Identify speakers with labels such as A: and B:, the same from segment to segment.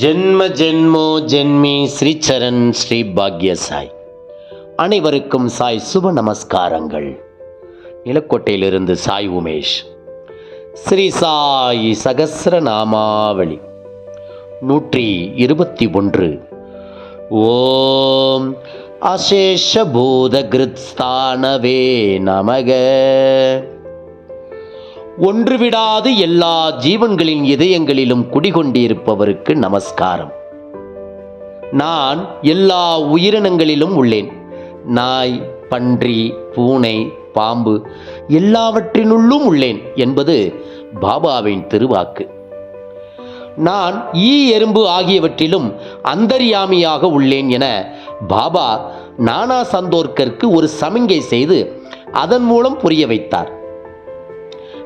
A: ஜென்ம ஜென்மோ ஜென்மி ஸ்ரீச்சரண் ஸ்ரீ பாக்ய சாய் அனைவருக்கும் சாய் சுப நமஸ்காரங்கள். நிலக்கோட்டையிலிருந்து சாய் உமேஷ். ஸ்ரீ சாய் சகசிர நாமாவளி நூற்றி இருபத்தி ஒன்று. ஓம் அசேஷ பூத கிருத்ஸ்தானவே நமக. ஒன்றுவிடாது எல்லா ஜீவன்களின் இதயங்களிலும் குடிகொண்டிருப்பவருக்கு நமஸ்காரம். நான் எல்லா உயிரினங்களிலும் உள்ளேன். நாய் பன்றி பூனை பாம்பு எல்லாவற்றினுள்ளும் உள்ளேன் என்பது பாபாவின் திருவாக்கு. நான் ஈ எறும்பு ஆகியவற்றிலும் அந்தரியாமியாக உள்ளேன் என பாபா நானா சந்தோர்கருக்கு ஒரு சமிங்கை செய்து அதன் மூலம் புரிய வைத்தார்.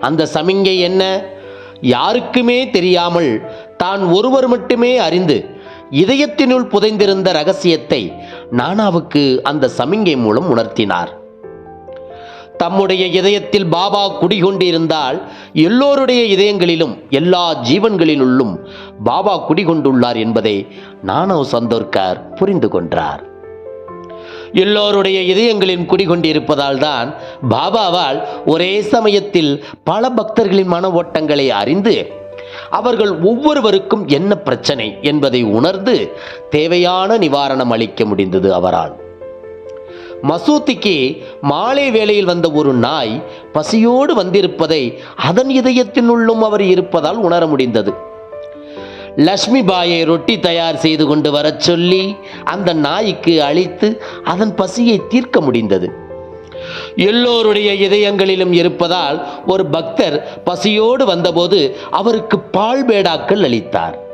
A: அந்த சமிங்கை என்ன? யாருக்குமே தெரியாமல் தான் ஒருவர் மட்டுமே அறிந்து இதயத்தினுள் புதைந்திருந்த ரகசியத்தை நானாவுக்கு அந்த சமிங்கை மூலம் உணர்த்தினார். தம்முடைய இதயத்தில் பாபா குடிகொண்டிருந்தால் எல்லோருடைய இதயங்களிலும் எல்லா ஜீவன்களிலுள்ளும் பாபா குடிகொண்டுள்ளார் என்பதை நானவ் சந்தோர்கர் புரிந்து கொண்டார் எல்லோருடைய இதயங்களின் குடிகொண்டிருப்பதால் தான் பாபாவால் ஒரே சமயத்தில் பல பக்தர்களின் மன ஓட்டங்களை அறிந்து அவர்கள் ஒவ்வொருவருக்கும் என்ன பிரச்சனை என்பதை உணர்ந்து தேவையான நிவாரணம் அளிக்க முடிந்தது அவரால். மசூத்திக்கு மாலை வேளையில் வந்த ஒரு நாய் பசியோடு வந்திருப்பதை அதன் இதயத்தினுள்ளும் அவர் இருப்பதால் உணர முடிந்தது. லக்ஷ்மி பாயை ரொட்டி தயார் செய்து கொண்டு வரச் சொல்லி அந்த நாய்க்கு அளித்து அதன் பசியை தீர்க்க முடிந்தது. எல்லோருடைய இதயங்களிலும் இருப்பதால் ஒரு பக்தர் பசியோடு வந்தபோது அவருக்கு பால் பேடாக்கள் அளித்தார்.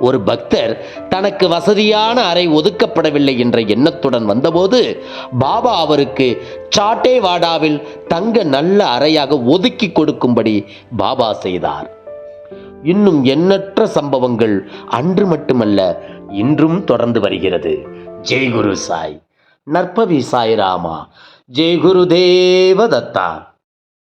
A: ஒரு பக்தர் தனக்கு வசதியான அறை ஒதுக்கப்படவில்லை என்ற எண்ணத்துடன் வந்தபோது பாபா அவருக்கு சாட்டே வாடாவில் தங்க நல்ல அறையாக ஒதுக்கி கொடுக்கும்படி பாபா செய்தார். இன்னும் எண்ணற்ற சம்பவங்கள் அன்று மட்டுமல்ல இன்றும் தொடர்ந்து வருகிறது. ஜெய் குரு சாய். நற்பவி சாய் ராமா ஜெய் குரு